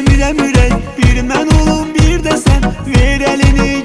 Müre müre bir men olun bir de sen. Ver elini